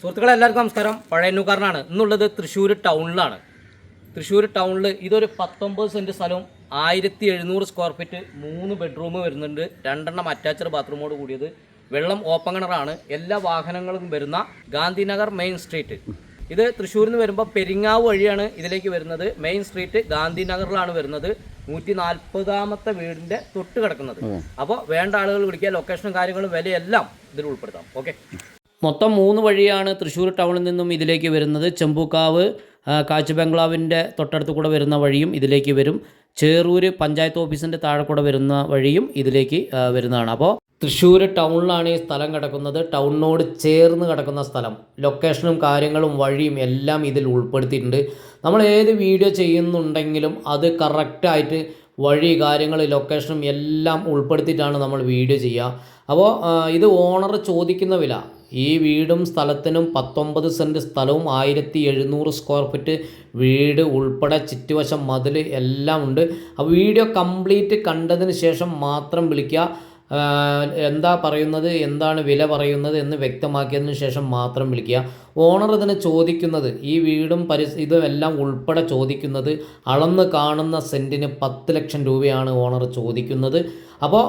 സുഹൃത്തുക്കളെ എല്ലാവർക്കും നമസ്കാരം. പഴയന്നൂക്കാരനാണ് ഇന്നുള്ളത് തൃശ്ശൂർ ടൗണിലാണ്. തൃശ്ശൂർ ടൗണിൽ ഇതൊരു പത്തൊമ്പത് സെന്റ് സ്ഥലവും ആയിരത്തി എഴുന്നൂറ് സ്ക്വയർ ഫീറ്റ് മൂന്ന് ബെഡ്റൂം വരുന്നുണ്ട്. രണ്ടെണ്ണം അറ്റാച്ച്ഡ് ബാത്റൂമോട് കൂടിയത്. വെള്ളം ഓപ്പൺ കിണറാണ് എല്ലാ വാഹനങ്ങളും വരുന്ന ഗാന്ധിനഗർ മെയിൻ സ്ട്രീറ്റ് ഇത് തൃശ്ശൂരിൽ നിന്ന് വരുമ്പോൾ പെരിങ്ങാവ് വഴിയാണ് ഇതിലേക്ക് വരുന്നത്. മെയിൻ സ്ട്രീറ്റ് ഗാന്ധിനഗറിലാണ് വരുന്നത്. നൂറ്റി നാൽപ്പതാമത്തെ വീടിന്റെ തൊട്ട് കിടക്കുന്നത്. അപ്പോൾ വേണ്ട ആളുകൾ വിളിക്കുക. ലൊക്കേഷനും കാര്യങ്ങളും വിലയെല്ലാം ഇതിൽ ഉൾപ്പെടുത്താം. ഓക്കെ മൊത്തം മൂന്ന് വഴിയാണ് തൃശ്ശൂർ ടൗണിൽ നിന്നും ഇതിലേക്ക് വരുന്നത്. ചെമ്പൂക്കാവ് കാച്ച് ബംഗ്ലാവിന്റെ തൊട്ടടുത്ത് കൂടെ വരുന്ന വഴിയും ഇതിലേക്ക് വരും. ചേറൂര് പഞ്ചായത്ത് ഓഫീസിന്റെ താഴെ കൂടെ വരുന്ന വഴിയും ഇതിലേക്ക് വരുന്നതാണ്. അപ്പോൾ തൃശ്ശൂർ ടൗണിലാണ് ഈ സ്ഥലം കിടക്കുന്നത്. ടൗണിനോട് ചേർന്ന് കിടക്കുന്ന സ്ഥലം. ലൊക്കേഷനും കാര്യങ്ങളും വഴിയും എല്ലാം ഇതിൽ ഉൾപ്പെടുത്തിയിട്ടുണ്ട്. നമ്മൾ ഏത് വീഡിയോ ചെയ്യുന്നുണ്ടെങ്കിലും അത് കറക്റ്റായിട്ട് വഴി കാര്യങ്ങൾ ലൊക്കേഷനും എല്ലാം ഉൾപ്പെടുത്തിയിട്ടാണ് നമ്മൾ വീഡിയോ ചെയ്യുക. അപ്പോൾ ഇത് ഓണർ ചോദിക്കുന്ന വില. ഈ വീടും സ്ഥലത്തിനും പത്തൊമ്പത് സെന്റ് സ്ഥലവും ആയിരത്തി എഴുന്നൂറ് സ്ക്വയർ ഫീറ്റ് വീട് ഉൾപ്പെടെ ചുറ്റുവശം മതിൽ എല്ലാം ഉണ്ട്. ആ വീഡിയോ കംപ്ലീറ്റ് കണ്ടതിന് ശേഷം മാത്രം വിളിക്കുക. എന്താ പറയുന്നത് എന്താണ് വില പറയുന്നത് എന്ന് വ്യക്തമാക്കിയതിന് ശേഷം മാത്രം വിളിക്കുക. ഓണർ ഇതിന് ചോദിക്കുന്നത് ഈ വീടും ഇതും എല്ലാം ഉൾപ്പെടെ ചോദിക്കുന്നത് അളന്ന് കാണുന്ന സെന്റിന് പത്ത് ലക്ഷം രൂപയാണ് ഓണർ ചോദിക്കുന്നത്. അപ്പോൾ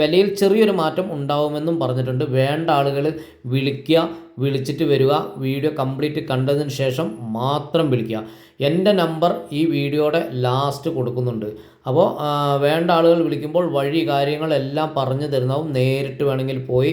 വിലയിൽ ചെറിയൊരു മാറ്റം ഉണ്ടാവുമെന്നും പറഞ്ഞിട്ടുണ്ട്. വേണ്ട ആളുകൾ വിളിക്കുക വിളിച്ചിട്ട് വരിക വീഡിയോ കംപ്ലീറ്റ് കണ്ടതിന് ശേഷം മാത്രം വിളിക്കുക. എന്റെ നമ്പർ ഈ വീഡിയോയുടെ ലാസ്റ്റ് കൊടുക്കുന്നുണ്ട്. അപ്പോൾ വേണ്ട ആളുകൾ വിളിക്കുമ്പോൾ വഴി കാര്യങ്ങളെല്ലാം പറഞ്ഞു തരുന്നതും നേരിട്ട് വേണമെങ്കിൽ പോയി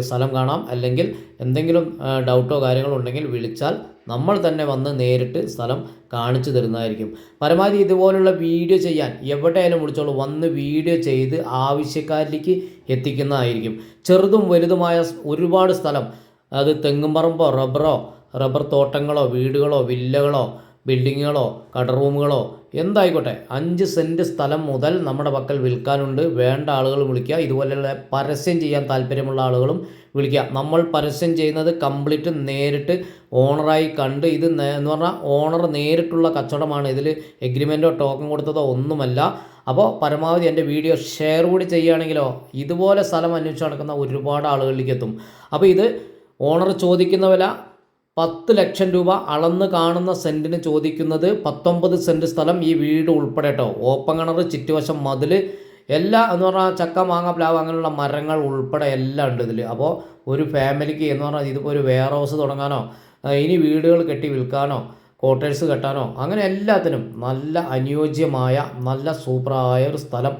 സ്ഥലം കാണാം. അല്ലെങ്കിൽ എന്തെങ്കിലും ഡൗട്ടോ കാര്യങ്ങളോ ഉണ്ടെങ്കിൽ വിളിച്ചാൽ നമ്മൾ തന്നെ വന്ന് നേരിട്ട് സ്ഥലം കാണിച്ചു തരുന്നതായിരിക്കും. പരമാവധി ഇതുപോലുള്ള വീഡിയോ ചെയ്യാൻ എവിടെയായാലും വിളിച്ചോളൂ. വന്ന് വീഡിയോ ചെയ്ത് ആവശ്യക്കാരിലേക്ക് എത്തിക്കുന്നതായിരിക്കും. ചെറുതും വലുതുമായ ഒരുപാട് സ്ഥലം. അത് തെങ്ങുംപറമ്പോ റബ്ബറോ റബ്ബർ തോട്ടങ്ങളോ വീടുകളോ വില്ലകളോ ബിൽഡിങ്ങുകളോ കട റൂമുകളോ എന്തായിക്കോട്ടെ അഞ്ച് സെന്റ് സ്ഥലം മുതൽ നമ്മുടെ പക്കൽ വിൽക്കാനുണ്ട്. വേണ്ട ആളുകൾ വിളിക്കുക. ഇതുപോലെയുള്ള പരസ്യം ചെയ്യാൻ താല്പര്യമുള്ള ആളുകളും വിളിക്കുക. നമ്മൾ പരസ്യം ചെയ്യുന്നത് കംപ്ലീറ്റ് നേരിട്ട് ഓണറായി കണ്ട് ഇത് എന്ന് പറഞ്ഞാൽ ഓണർ നേരിട്ടുള്ള കച്ചവടമാണ്. ഇതിൽ എഗ്രിമെന്റോ ടോക്കൺ കൊടുത്തതോ ഒന്നുമല്ല. അപ്പോൾ പരമാവധി എന്റെ വീഡിയോ ഷെയർ കൂടി ചെയ്യുകയാണെങ്കിലോ ഇതുപോലെ സ്ഥലം അന്വേഷിച്ച് നടക്കുന്ന ഒരുപാട് ആളുകളിലേക്ക് എത്തും. അപ്പോൾ ഇത് ഓണർ ചോദിക്കുന്ന വില പത്ത് ലക്ഷം രൂപ അളന്ന് കാണുന്ന സെന്റിന് ചോദിക്കുന്നത് പത്തൊമ്പത് സെന്റ് സ്ഥലം ഈ വീട് ഉൾപ്പെടെ കേട്ടോ ഓപ്പൺ കിണർ ചുറ്റുവശം മതിൽ എല്ലാ എന്ന് പറഞ്ഞാൽ ചക്ക മാങ്ങ പ്ലാവ് അങ്ങനെയുള്ള മരങ്ങൾ ഉൾപ്പെടെ എല്ലാം ഉണ്ട് ഇതിൽ അപ്പോൾ ഒരു ഫാമിലിക്ക് എന്ന് പറഞ്ഞാൽ ഇതിപ്പോൾ ഒരു വെയർ ഹൗസ് തുടങ്ങാനോ ഇനി വീടുകൾ കെട്ടി വിൽക്കാനോ ക്വാർട്ടേഴ്സ് കെട്ടാനോ അങ്ങനെ എല്ലാത്തിനും നല്ല അനുയോജ്യമായ നല്ല സൂപ്പറായ ഒരു സ്ഥലം